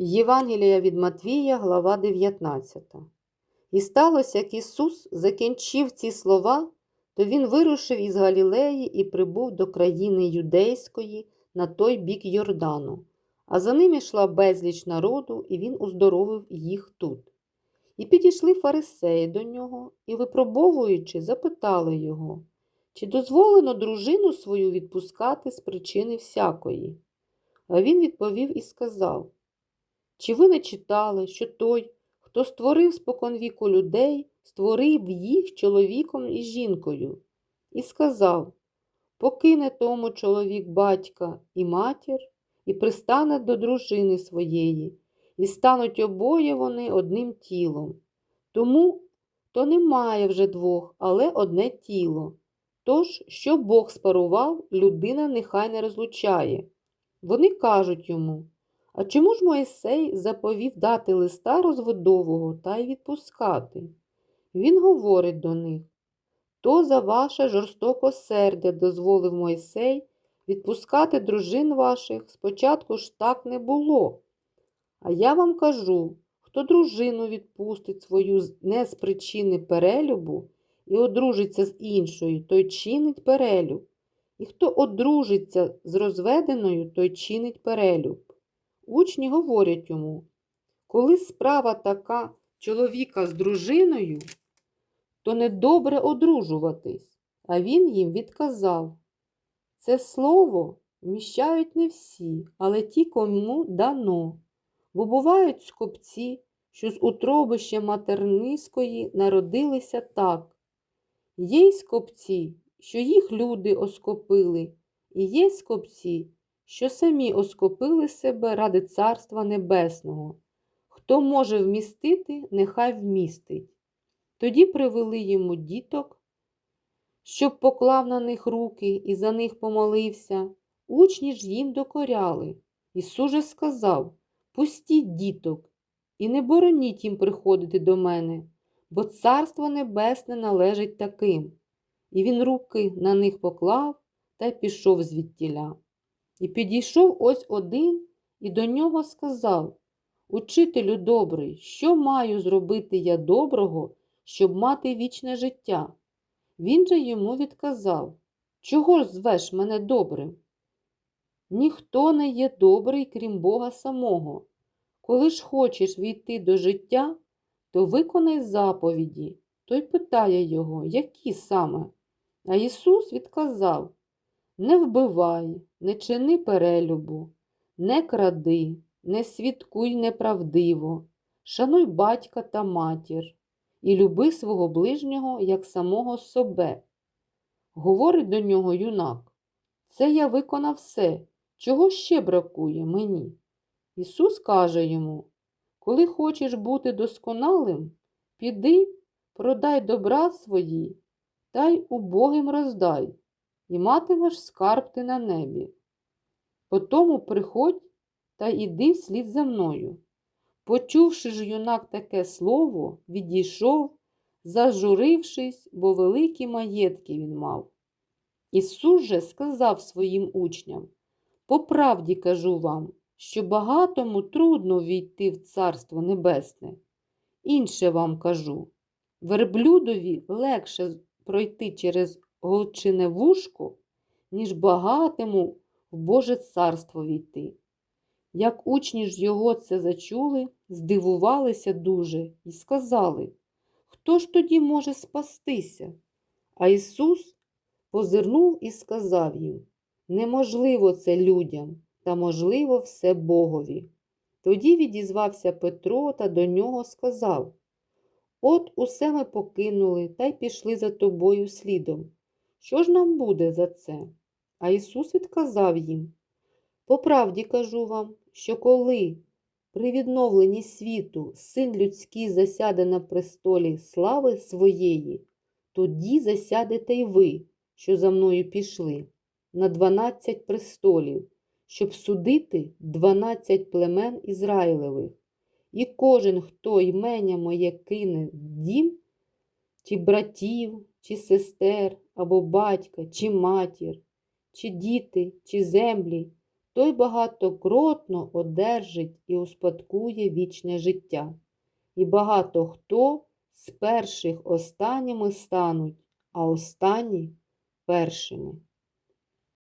Євангелія від Матвія, глава 19. І сталося, як Ісус закінчив ці слова, то Він вирушив із Галілеї і прибув до країни Юдейської на той бік Йордану, а за ним йшла безліч народу, і Він уздоровив їх тут. І підійшли фарисеї до нього і, випробовуючи, запитали його, чи дозволено дружину свою відпускати з причини всякої. А він відповів і сказав: Чи ви не читали, що той, хто створив споконвіку людей, створив їх чоловіком і жінкою, і сказав: Покине тому чоловік батька і матір, і пристане до дружини своєї, і стануть обоє вони одним тілом. Тому то немає вже двох, але одне тіло. Тож, що Бог спарував, людина нехай не розлучає. Вони кажуть йому, а чому ж Моїсей заповів дати листа розводового та й відпускати? Він говорить до них, то за ваше жорстокосердя дозволив Мойсей відпускати дружин ваших, спочатку ж так не було. А я вам кажу, хто дружину відпустить свою не з причини перелюбу і одружиться з іншою, той чинить перелюб. І хто одружиться з розведеною, той чинить перелюб. Учні говорять йому, коли справа така чоловіка з дружиною, то недобре одружуватись. А він їм відказав. Це слово вміщають не всі, але ті, кому дано. Бо бувають скопці, що з утробища материнської народилися так. Є й скопці, що їх люди оскопили, і є скопці, що самі оскопили себе ради Царства Небесного. Хто може вмістити, нехай вмістить. Тоді привели йому діток, щоб поклав на них руки і за них помолився. Учні ж їм докоряли. Ісус же сказав: Пустіть діток, і не бороніть їм приходити до мене, бо Царство Небесне належить таким. І він руки на них поклав та й пішов звідтіля. І підійшов ось один і до нього сказав: Учителю добрий, що маю зробити я доброго, щоб мати вічне життя? Він же йому відказав: Чого ж звеш мене добрим? Ніхто не є добрий, крім Бога самого. Коли ж хочеш війти до життя, то виконай заповіді. Той питає його, які саме. А Ісус відказав: Не вбивай, не чини перелюбу, не кради, не свідкуй неправдиво, шануй батька та матір, і люби свого ближнього як самого себе. Говорить до нього юнак, це я виконав все, чого ще бракує мені. Ісус каже йому, коли хочеш бути досконалим, піди, продай добра свої та й убогим роздай, і матимеш скарб ти на небі. Потому приходь та іди вслід за мною. Почувши ж юнак таке слово, відійшов, зажурившись, бо великі маєтки він мав. Ісус же сказав своїм учням: По правді кажу вам, що багатому трудно війти в Царство Небесне. Інше вам кажу: верблюдові легше пройти через голчине вушко, ніж багатому в Боже царство війти. Як учні ж його це зачули, здивувалися дуже і сказали, хто ж тоді може спастися? А Ісус позирнув і сказав їм, неможливо це людям, та можливо все Богові. Тоді відізвався Петро та до нього сказав, От усе ми покинули та й пішли за тобою слідом. Що ж нам буде за це? А Ісус відказав їм, по правді кажу вам, що коли при відновленні світу син людський засяде на престолі слави своєї, тоді засядете й ви, що за мною пішли, на дванадцять престолів, щоб судити дванадцять племен Ізраїлевих. І кожен, хто ймення моє кине в дім, чи братів, чи сестер, або батька, чи матір, чи діти, чи землі, той багатокротно одержить і успадкує вічне життя. І багато хто з перших останніми стануть, а останні першими.